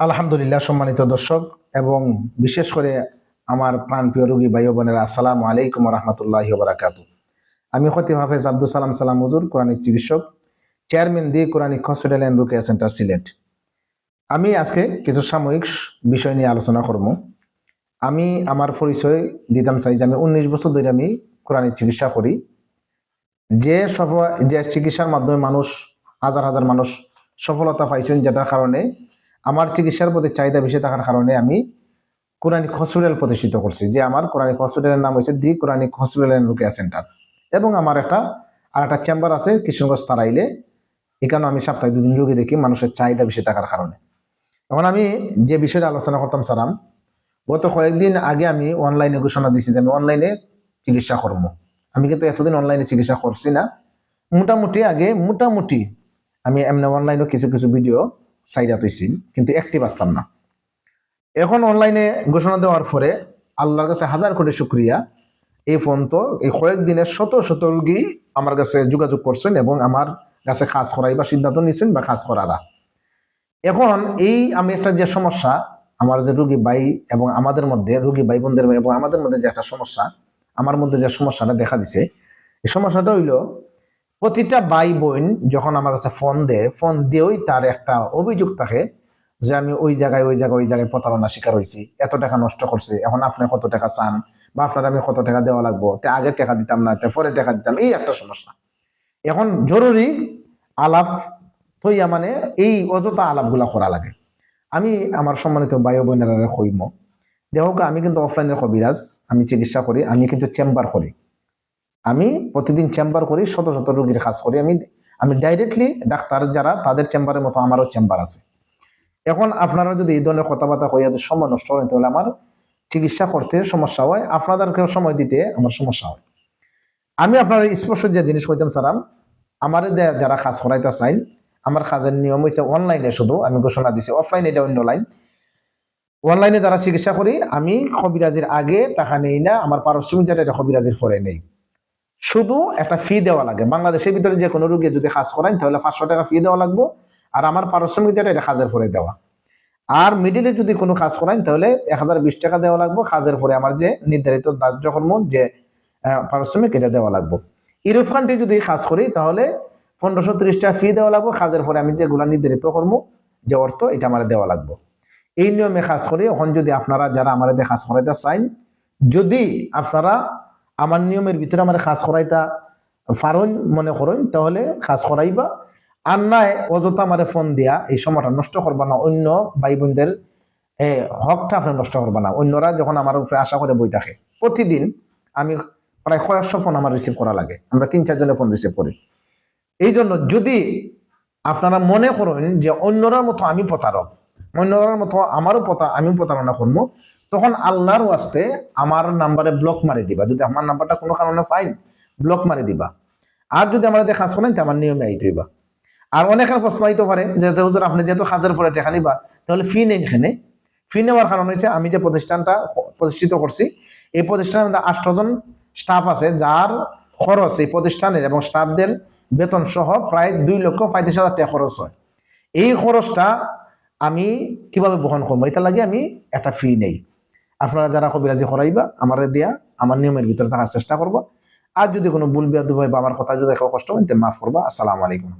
আলহামদুলিল্লাহ, সম্মানিত দর্শক, এবং বিশেষ করে আমার প্রাণপ্রিয় রোগী ভাই বোনেরা, আসসালামু আলাইকুম রহমতুল্লাহ বারাকাতু আমি খতিব হাফেজ আব্দুল সালাম সালাম হুজুর, কোরআনিক চিকিৎসক, chairman the Quranic hospital and Rukiya centre, Sylhet. আমি আজকে কিছু সাময়িক বিষয় নিয়ে আলোচনা করব। আমি আমার পরিচয় দিতাম চাই যে আমি উনিশ বছর ধরে আমি কোরআনিক চিকিৎসা করি। যে সফল যে চিকিৎসার মাধ্যমে মানুষ, হাজার হাজার মানুষ সফলতা পাইছেন, যেটার কারণে আমার চিকিৎসার প্রতি চাহিদা বেশি থাকার কারণে আমি কোরআনিক হসপিটাল প্রতিষ্ঠিত করছি, যে আমার কোরআনিক হসপিটালের নাম হয়েছে the Quranic hospital and Rukiya centre. এবং আমার একটা, আর একটা চেম্বার আছে কিশোরগঞ্জ তারাইলে এখানে আমি সপ্তাহে দুদিন রোগী দেখি, মানুষের চাহিদা বেশি থাকার কারণে। এখন আমি যে বিষয়টা আলোচনা করতাম, সারাম, গত কয়েকদিন আগে আমি অনলাইনে ঘোষণা দিছি যে আমি অনলাইনে চিকিৎসা করব। আমি কিন্তু এতদিন অনলাইনে চিকিৎসা করছি না। মোটামুটি আগে, মোটামুটি আমি এমনি অনলাইনে কিছু কিছু ভিডিও সাইডা তৈছি কিন্তু অ্যাক্টিভ আসলাম না। এখন অনলাইনে ঘোষণা দেওয়ার পরে আল্লাহর কাছে হাজার কোটি শুক্রিয়া। এই ফোন তো এই কয়েকদিনের শত শত রুগী আমার কাছে যোগাযোগ করছেন এবং আমার কাছে কাজ করাই বা সিদ্ধান্ত নিয়েছেন বা কাজ করারা। এখন এই আমি একটা যে সমস্যা, আমার যে রুগী ভাই এবং আমাদের মধ্যে, রুগী ভাই বোনদের এবং আমাদের মধ্যে যে একটা সমস্যা, আমার মধ্যে যে সমস্যাটা দেখা দিছে, এই সমস্যাটা হইল প্রতিটা ভাই বোন যখন আমার কাছে ফোন দেয় ফোন দিয়েই তার একটা অভিযোগ থাকে যে আমি ওই জায়গায় ওই জায়গায় ওই জায়গায় প্রতারণা শিকার হয়েছি, এত টাকা নষ্ট করছে, এখন আপনি কত টাকা চান বা আপনার আমি কত টাকা দেওয়া লাগবো, তে আগে টাকা দিতাম না, তে পরে টাকা দিতাম, এই একটা সমস্যা। এখন জরুরি আলাপ থইয়া মানে এই অযথা আলাপগুলা করা লাগে। আমি আমার সম্মানিত বায়ু বোনেরা কইম, দেখো আমি কিন্তু অফলাইনের কবিরাজ, আমি চিকিৎসা করি, আমি কিন্তু চেম্বার করি। আমি প্রতিদিন চেম্বার করি, শত শত রোগীর কাজ করি। আমি আমি ডাইরেক্টলি ডাক্তার যারা, তাদের চেম্বারের মতো আমারও চেম্বার আছে। এখন আপনারা যদি এই ধরনের কথাবার্তা হইয়া যদি সময় নষ্ট হয় তাহলে আমার চিকিৎসা করতে সমস্যা হয়। আপনাদেরকে সময় দিতে আমার সমস্যা হয়। আমি আপনার স্পষ্ট যে জিনিস কইতাম সারাম আমার যারা কাজ করাইতে চাই আমার কাজের নিয়ম হয়েছে অনলাইনে শুধু, আমি ঘোষণা দিছি অফলাইন এটা অন্য লাইন অনলাইনে যারা চিকিৎসা করি, আমি কবিরাজির আগে টাকা নেই না, আমার পারশ্রমিক যেটা এটা কবিরাজির পরে নেই। শুধু একটা ফি দেওয়া লাগে। বাংলাদেশের ভিতরে যে কোনো রুগী যদি কাজ করেন, তাহলে পাঁচশো টাকা ফি দেওয়া লাগবে। আর আমার পারশ্রমিক যেটা, এটা কাজের পরে দেওয়া। আর মিডিলে যদি কোনো কাজ করেন, তাহলে এক হাজার বিশ টাকা দেওয়া লাগবে। কাজের পরে আমার যে নির্ধারিত ধার্য কর্ম যে পারশ্রমিক, এটা দেওয়া লাগবে। ইরফানটি যদি কাজ করি, তাহলে পনেরোশো ত্রিশ টাকা ফি দেওয়া লাগবে। কাজের পরে আমি যেগুলো নির্ধারিত কর্ম যে অর্থ, এটা আমার দেওয়া লাগবে। এই নিয়মে কাজ করি। এখন যদি আপনারা যারা আমার কাজ করাইতে চাইন যদি আপনারা আমার নিয়মের ভিতরে আমার কাজ করাইতা ফারন মনে করেন, তাহলে কাজ করাইবা। আর নাই অযথা আমার ফোন দিয়া, এই সময়টা নষ্ট করবা না, অন্য ভাই বোনদের হকটা আপনি নষ্ট করবা না। অন্যরা যখন আমার উপরে আশা করে বই থাকে। প্রতিদিন আমি প্রায় কয়েকশো ফোন আমার রিসিভ করা লাগে। আমরা তিন চারজনের ফোন রিসিভ করি। এই জন্য যদি আপনারা মনে করেন যে অন্যরার মতো আমি প্রতারক, অন্যরার মতো আমারও প্রতার আমি প্রতারণা করব তখন আল্লাহর ওয়াস্তে আমার নাম্বারে ব্লক মারি দিবা। যদি আমার নাম্বারটা কোনো কারণে ফাইন ব্লক মারি দিবা। আর যদি আমার দেখা শোনেন আমার নিয়মে আইতে হইবা। আর অনেকের প্রশ্ন আইতে পারে যে হুজুর, আপনি যেহেতু হাজার পরে টাকা নিবা, তাহলে ফি নেই এখানে। ফি নেওয়ার কারণ হয়েছে আমি যে প্রতিষ্ঠানটা প্রতিষ্ঠিত করছি, এই প্রতিষ্ঠানের মধ্যে আষ্টজন স্টাফ আছে, যার খরচ এই প্রতিষ্ঠানের এবং স্টাফদের বেতন সহ প্রায় দুই লক্ষ পঁয়ত্রিশ হাজার টাকা খরচ হয়। এই খরচটা আমি কীভাবে বহন করব? এটা লাগে আমি একটা ফি নেই। আপনারা যারা কবিরাজি করাইবা, আমার দিয়া, আমার নিয়মের ভিতরে থাকার চেষ্টা করব। আর যদি কোনো ভুল বিয়া দুবাই বা আমার কথা যদি কষ্ট হয় মাফ করবা। আসসালামু আলাইকুম।